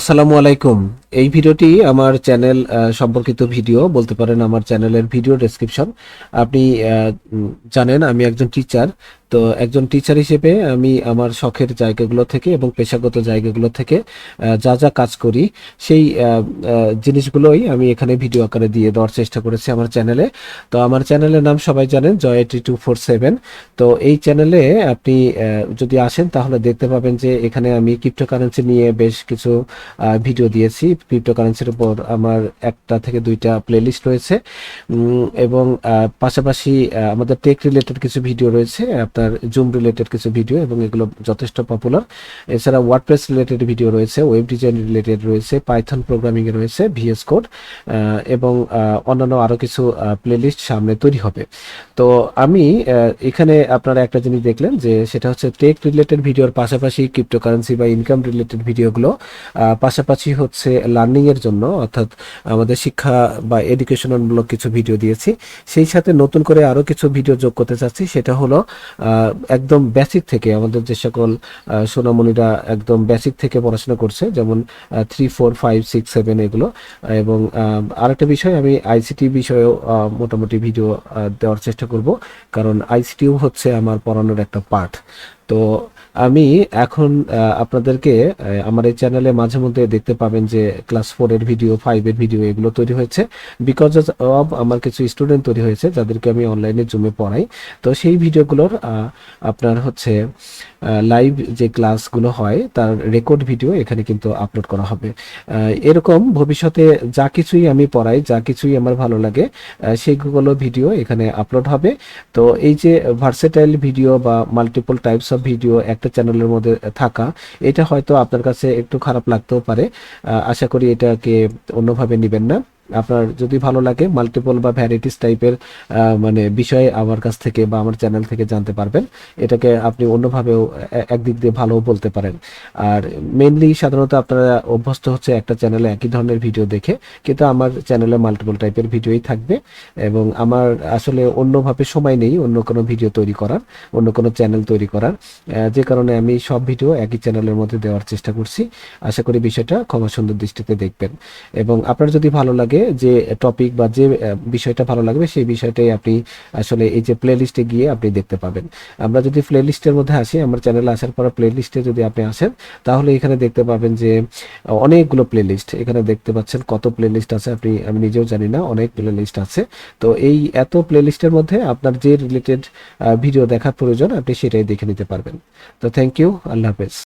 আসসালামু আলাইকুম। এই ভিডিওটি আমার চ্যানেল সম্পর্কিত ভিডিও, বলতে পারেন আমার চ্যানেলের ভিডিও ডেসক্রিপশন আপনি জানেন আমি একজন টিচার তো একজন টিচার হিসেবে আমি আমার শখের জায়গাগুলো থেকে এবং পেশাগত জায়গাগুলো থেকে যা যা কাজ করি, সেই জিনিসগুলোই আমি এখানে ভিডিও আকারে দিয়ে দেওয়ার চেষ্টা করেছি আমার চ্যানেলে। তো আমার চ্যানেলের নাম সবাই জানেন, Joy T two four seven তো এই চ্যানেলে আপনি যদি আসেন তাহলে দেখতে পাবেন যে এখানে আমি ক্রিপ্টোকারেন্সি নিয়ে বেশ কিছু ভিডিও দিয়েছি। ক্রিপ্টোকারেন্সির উপর আমার একটা থেকে দুইটা প্লেলিস্ট রয়েছে। এবং পাশাপাশি আমাদের টেক রিলেটেড কিছু ভিডিও রয়েছে, আপনার জুম রিলেটেড কিছু ভিডিও এবং এগুলো যথেষ্ট পপুলার এছাড়া ওয়ার্ডপ্রেস রিলেটেড ভিডিও রয়েছে ওয়েব ডিজাইন রিলেটেড রয়েছে পাইথন প্রোগ্রামিং এ রয়েছে ভিএস কোড এবং অন্যান্য আরও কিছু প্লেলিস্ট সামনে তৈরি হবে। তো আমি এখানে আপনারা একটা জিনিস দেখলেন যে, সেটা হচ্ছে টেক রিলেটেড ভিডিওর পাশাপাশি ক্রিপ্টোকারেন্সি বা ইনকাম রিলেটেড ভিডিওগুলো পাশাপাশি হচ্ছে লার্নিং এর জন্য, অর্থাৎ আমাদের শিক্ষা বা এডুকেশনালমূলক কিছু ভিডিও দিয়েছি। সেই সাথে নতুন করে আরও কিছু ভিডিও যোগ করতে চাচ্ছি, সেটা হলো একদম বেসিক থেকে আমাদের যে সকল সোনামণিরা একদম বেসিক থেকে পড়াশোনা করছে, যেমন three four five six seven এগুলো। এবং আরেকটা বিষয়, আমি আইসিটি বিষয়েও মোটামুটি ভিডিও দেওয়ার চেষ্টা করব, কারণ আইসিটিও হচ্ছে আমার পড়ানোর একটা পার্ট তো আমি এখন আপনাদেরকে আমার এই চ্যানেলে মাঝে মধ্যে দেখতে পাবেন যে ক্লাস ফোর এর ভিডিও ফাইভ এর ভিডিও এগুলো তৈরি হয়েছে। বিকজ অফ আমার কিছু স্টুডেন্ট তৈরি হয়েছে, যাদেরকে আমি অনলাইনে জুমে পড়াই। তো সেই ভিডিওগুলোর আপনার হচ্ছে লাইভ যে ক্লাসগুলো হয়, তার রেকর্ড ভিডিও এখানে কিন্তু আপলোড করা হবে। এরকম ভবিষ্যতে যা কিছুই আমি পড়াই, যা কিছুই আমার ভালো লাগে সেইগুলো ভিডিও এখানে আপলোড হবে। তো এই যে ভার্সেটাইল ভিডিও বা মাল্টিপল টাইপস অফ ভিডিও একটা চ্যানেলের মধ্যে থাকা, এটা হয়তো আপনার কাছে একটু খারাপ লাগতেও পারে। আশা করি এটাকে অন্যভাবে নেবেন না। আপনার যদি ভালো লাগে মাল্টিপল বা ভ্যারাইটিস টাইপের মানে বিষয়ে আমার কাছ থেকে বা আমার চ্যানেল থেকে জানতে পারবেন। এটাকে আপনি অন্যভাবেও একদিক দিয়ে ভালোও বলতে পারেন। আর মেনলি সাধারণত আপনারা অভ্যস্ত হচ্ছে একটা চ্যানেলে একই ধরনের ভিডিও দেখে, কিন্তু আমার চ্যানেলে মাল্টিপল টাইপের ভিডিওই থাকবে এবং আমার আসলে অন্যভাবে সময় নেই অন্য কোনো ভিডিও তৈরি করার, অন্য কোনো চ্যানেল তৈরি করার। যে কারণে আমি সব ভিডিও একই চ্যানেলের মধ্যে দেওয়ার চেষ্টা করছি। আশা করি বিষয়টা ক্ষমা সুন্দর দৃষ্টিতে দেখবেন। এবং আপনার যদি ভালো লাগে যে টপিক বা যে বিষয়টা ভালো লাগবে, সেই বিষয়টাই আপনি আসলে এই যে প্লে লিস্টে গিয়ে আপনি দেখতে পাবেন। আমরা যদি প্লে লিস্টের মধ্যে আসি, আমার চ্যানেলে আসার পর প্লে লিস্টে যদি আপনি আসেন, তাহলে এখানে দেখতে পাবেন যে অনেকগুলো প্লে লিস্ট এখানে দেখতে পাচ্ছেন কত প্লে লিস্ট আছে আপনি, আমি নিজেও জানি না, অনেক প্লে লিস্ট আছে। তো এই এত প্লে লিস্টের মধ্যে আপনার যে রিলেটেড ভিডিও দেখার প্রয়োজন, আপনি সেটাই দেখে নিতে পারবেন। তো থ্যাংক ইউ আল্লাহ হাফেজ।